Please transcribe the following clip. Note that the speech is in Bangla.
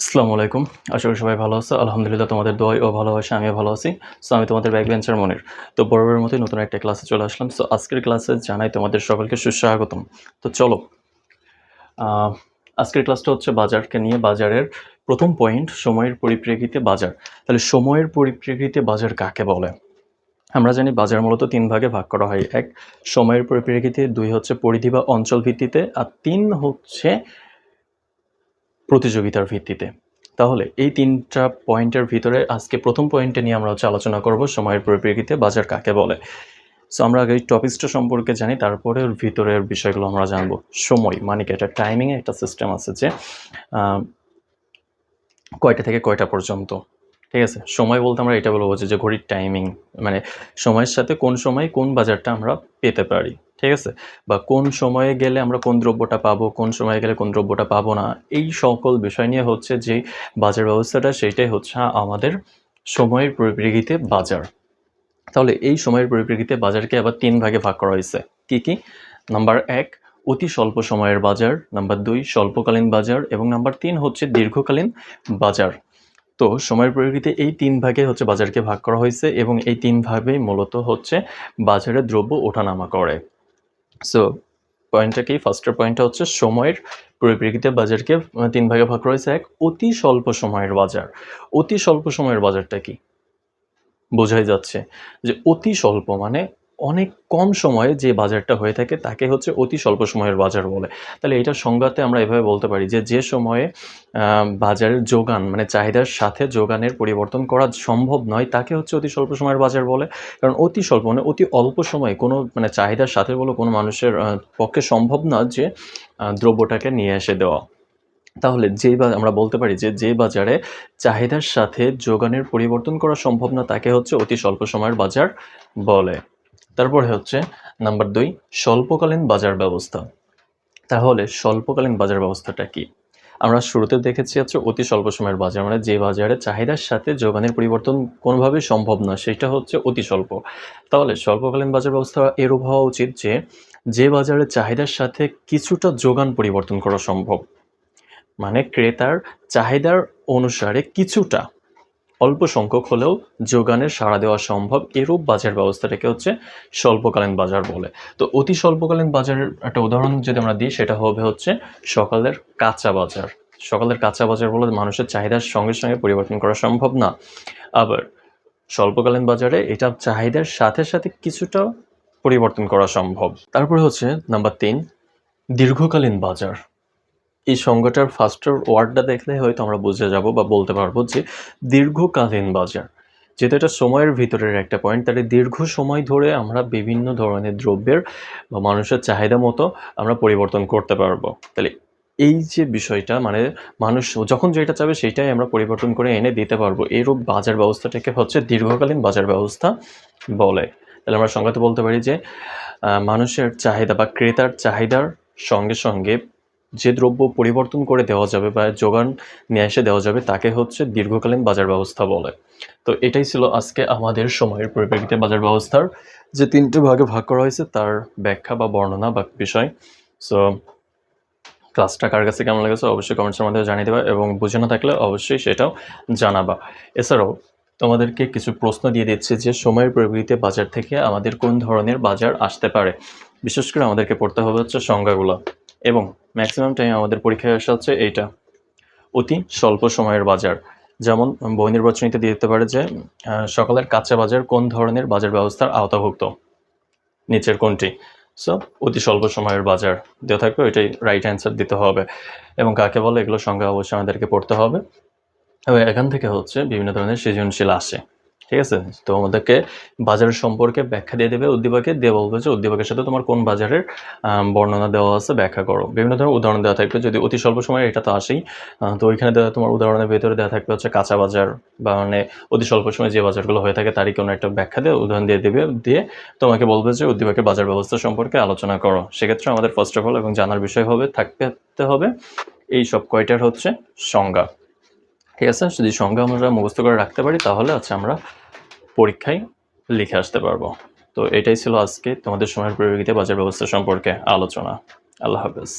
আসসালামু আলাইকুম। আশা করি সবাই ভালো আছো। আলহামদুলিল্লাহ তোমাদের দোয়াই ও ভালো ভালোবাসা আমিও ভালো আছি। সো আমি তোমাদের ব্যাক বেঞ্চার মনির। তো বরাবরের মতোই নতুন একটা ক্লাসে চলে আসলাম। সো আজকের ক্লাসে জানাই তোমাদের সকলকে সুস্বাগতম। তো চলো আজকের ক্লাসটা হচ্ছে বাজারকে নিয়ে। বাজারের প্রথম পয়েন্ট, সময়ের পরিপ্রেক্ষিতে বাজার। তাহলে সময়ের পরিপ্রেক্ষিতে বাজার কাকে বলে? আমরা জানি বাজার মূলত তিন ভাগে ভাগ করা হয়। এক, সময়ের পরিপ্রেক্ষিতে, দুই হচ্ছে পরিধি বা অঞ্চল ভিত্তিতে আর তিন হচ্ছে প্রতিযোগিতার ভিত্তিতে। তাহলে এই তিনটা পয়েন্টের ভিতরে আজকে প্রথম পয়েন্টে নিয়ে আমরা হচ্ছে আলোচনা করব সময়ের পরিপ্রেক্ষিতে বাজার কাকে বলে। সো আমরা আগে এই টপিক্সটা সম্পর্কে জানি, তারপরে ওর ভিতরের বিষয়গুলো আমরা জানব। সময় মানে কি, একটা টাইমিংয়ে একটা সিস্টেম আছে যে কয়টা থেকে কয়টা পর্যন্ত ঠিক আছে, সময় বলতে আমরা এটা বলব যে ঘড়ির টাইমিং মানে সময়ের সাথে কোন সময় কোন বাজারটা আমরা পেতে পারি, ঠিক আছে? বা কোন সময়ে গেলে আমরা কোন দ্রব্যটা পাবো, কোন সময়ে গেলে কোন দ্রব্যটা পাবো না, এই সকল বিষয় নিয়ে হচ্ছে যে বাজার ব্যবস্থাটা সেইটাই হচ্ছে আমাদের সময়ের পরিপ্রেক্ষিতে বাজার। তাহলে এই সময়ের পরিপ্রেক্ষিতে বাজারকে আবার তিন ভাগে ভাগ করা হয়েছে। কি কি? নাম্বার এক, অতি স্বল্প সময়ের বাজার। নাম্বার দুই, স্বল্পকালীন বাজার। এবং নাম্বার তিন হচ্ছে দীর্ঘকালীন বাজার। তো সময়ের পরিপ্রেক্ষিতে এই তিন ভাগে হচ্ছে বাজারকে ভাগ করা হয়েছে এবং এই তিন ভাবেই মূলত হচ্ছে বাজারে দ্রব্য ওঠানামা করে। সো পয়েন্টটা কি? ফার্স্টের পয়েন্টটা হচ্ছে সময়ের পরিপ্রেক্ষিতে বাজারকে তিন ভাগে ভাগ করা হয়েছে। এক, অতি স্বল্প সময়ের বাজার। অতি স্বল্প সময়ের বাজারটা কি? বোঝাই যাচ্ছে যে অতি স্বল্প মানে অনেক কম সময়ে যে বাজারটা হয়ে থাকে, তাকে হচ্ছে অতি স্বল্প সময়ের বাজার বলে। তাহলে এটার সংজ্ঞাতে আমরা এভাবে বলতে পারি যে যে সময়ে বাজারের যোগান মানে চাহিদার সাথে যোগানের পরিবর্তন করা সম্ভব নয়, তাকে হচ্ছে অতি স্বল্প সময়ের বাজার বলে। কারণ অতি স্বল্প মানে অতি অল্প সময়ে কোনো মানে চাহিদার সাথে বলে কোনো মানুষের পক্ষে সম্ভব না যে দ্রব্যটাকে নিয়ে এসে দেওয়া। তাহলে বা, আমরা বলতে পারি যে যে বাজারে চাহিদার সাথে যোগানের পরিবর্তন করা সম্ভব না, তাকে হচ্ছে অতি স্বল্প সময়ের বাজার বলে। তারপরে হচ্ছে নাম্বার দুই, স্বল্পকালীন বাজার ব্যবস্থা। তাহলে স্বল্পকালীন বাজার ব্যবস্থাটা কি? আমরা শুরুতে দেখেছি হচ্ছে অতি স্বল্প সময়ের বাজার মানে যে বাজারে চাহিদার সাথে যোগানের পরিবর্তন কোনোভাবেই সম্ভব না সেটা হচ্ছে অতি স্বল্প। তাহলে স্বল্পকালীন বাজার ব্যবস্থা এরূপ হওয়া উচিত যে যে বাজারে চাহিদার সাথে কিছুটা যোগান পরিবর্তন করা সম্ভব। মানে ক্রেতার চাহিদার অনুসারে কিছুটা অল্প সংখ্যক হলেও যোগানের সাড়া দেওয়া সম্ভব। এরূপ বাজার ব্যবস্থাটাকে হচ্ছে স্বল্পকালীন বাজার বলে। তো অতি স্বল্পকালীন বাজারের একটা উদাহরণ যদি আমরা দিই, সেটা হবে হচ্ছে সকালের কাঁচা বাজার। সকালের কাঁচা বাজার বলে মানুষের চাহিদার সঙ্গে সঙ্গে পরিবর্তন করা সম্ভব না। আবার স্বল্পকালীন বাজারে এটা চাহিদার সাথে সাথে কিছুটা পরিবর্তন করা সম্ভব। তারপরে হচ্ছে নাম্বার তিন, দীর্ঘকালীন বাজার। এই সংজ্ঞাটার ফার্স্টের ওয়ার্ডটা দেখলে হয়তো আমরা বুঝে যাব বা বলতে পারব যে দীর্ঘকালীন বাজার, যেহেতু এটা সময়ের ভিতরের একটা পয়েন্ট তাহলে দীর্ঘ সময় ধরে আমরা বিভিন্ন ধরনের দ্রব্যের বা মানুষের চাহিদা মতো আমরা পরিবর্তন করতে পারব। তাহলে এই যে বিষয়টা মানে মানুষ যখন যেটা চাবে সেটাই আমরা পরিবর্তন করে এনে দিতে পারব। এরূপ বাজার ব্যবস্থাটাকে হচ্ছে দীর্ঘকালীন বাজার ব্যবস্থা বলে। তাহলে আমরা সংজ্ঞাতে বলতে পারি যে মানুষের চাহিদা বা ক্রেতার চাহিদার সঙ্গে সঙ্গে যে দ্রব্য পরিবর্তন করে দেওয়া যাবে বা যোগান নিয়ে এসে দেওয়া যাবে, তাকে হচ্ছে দীর্ঘকালীন বাজার ব্যবস্থা বলে। তো এটাই ছিল আজকে আমাদের সময়ের পরিপ্রেক্ষিতে বাজার ব্যবস্থার যে তিনটে ভাগে ভাগ করা হয়েছে, তার ব্যাখ্যা বা বর্ণনা বা বিষয়। সো ক্লাসটা কার কাছে কেমন লেগেছে অবশ্যই কমেন্টসের মাধ্যমে জানিয়ে দেবা এবং বুঝে না থাকলে অবশ্যই সেটাও জানাবা। এছাড়াও, তোমাদেরকে কিছু প্রশ্ন দিয়ে দিচ্ছে যে সময়ের পরিপ্রেক্ষিতে বাজার থেকে আমাদের কোন ধরনের বাজার আসতে পারে। বিশেষ করে আমাদেরকে পড়তে হবে হচ্ছে সংজ্ঞাগুলো। এবং ম্যাক্সিমাম টাইম আমাদের পরীক্ষায় আসা হচ্ছে এইটা। অতি স্বল্প সময়ের বাজার। যেমন বই নির্বাচনীতে দিয়ে দিতে পারে যে সকালের কাঁচা বাজার কোন ধরনের বাজার ব্যবস্থার আওতাভুক্ত? নিচের কোনটি? সো অতি স্বল্প সময়ের বাজার। দেওয়া থাকবে ওইটাই রাইট অ্যান্সার দিতে হবে। এবং কাকে বলে এগুলো সংখ্যা অবশ্যই আমাদেরকে পড়তে হবে। এবং এখান থেকে হচ্ছে বিভিন্ন ধরনের সৃজনশীল আসে। ঠিক আছে? তো আমাদেরকে বাজার সম্পর্কে ব্যাখ্যা দিয়ে দেবে, উদ্দীপকে দিয়ে বলবে যে উদ্দীপকের সাথে তোমার কোন বাজারের বর্ণনা দেওয়া আছে, ব্যাখ্যা করো। বিভিন্ন ধরনের উদাহরণ দেওয়া থাকবে, যদি অতি স্বল্প সময় এটা তো আসেই। তো ওইখানে দেওয়া, তোমার উদাহরণের ভেতরে দেওয়া থাকবে হচ্ছে কাঁচা বাজার বা মানে অতি স্বল্প সময় যে বাজারগুলো হয়ে থাকে তারই কোনো একটা ব্যাখ্যা দিয়ে, উদাহরণ দিয়ে দেবে, দিয়ে তোমাকে বলবে যে উদ্দীপকের বাজার ব্যবস্থা সম্পর্কে আলোচনা করো। সেক্ষেত্রে আমাদের ফার্স্ট অফ অল এবং জানার বিষয় হবে, থাকতে হবে এই সব কয়টার হচ্ছে সংজ্ঞা। ঠিক আছে, যদি সংজ্ঞা আমরা মুখস্থ করে রাখতে পারি, তাহলে আজকে আমরা পরীক্ষায় লিখে আসতে পারব। তো এটাই ছিল আজকে তোমাদের সময়ের প্রযোগিতা বাজার ব্যবস্থা সম্পর্কে আলোচনা। আল্লাহ হাফেজ।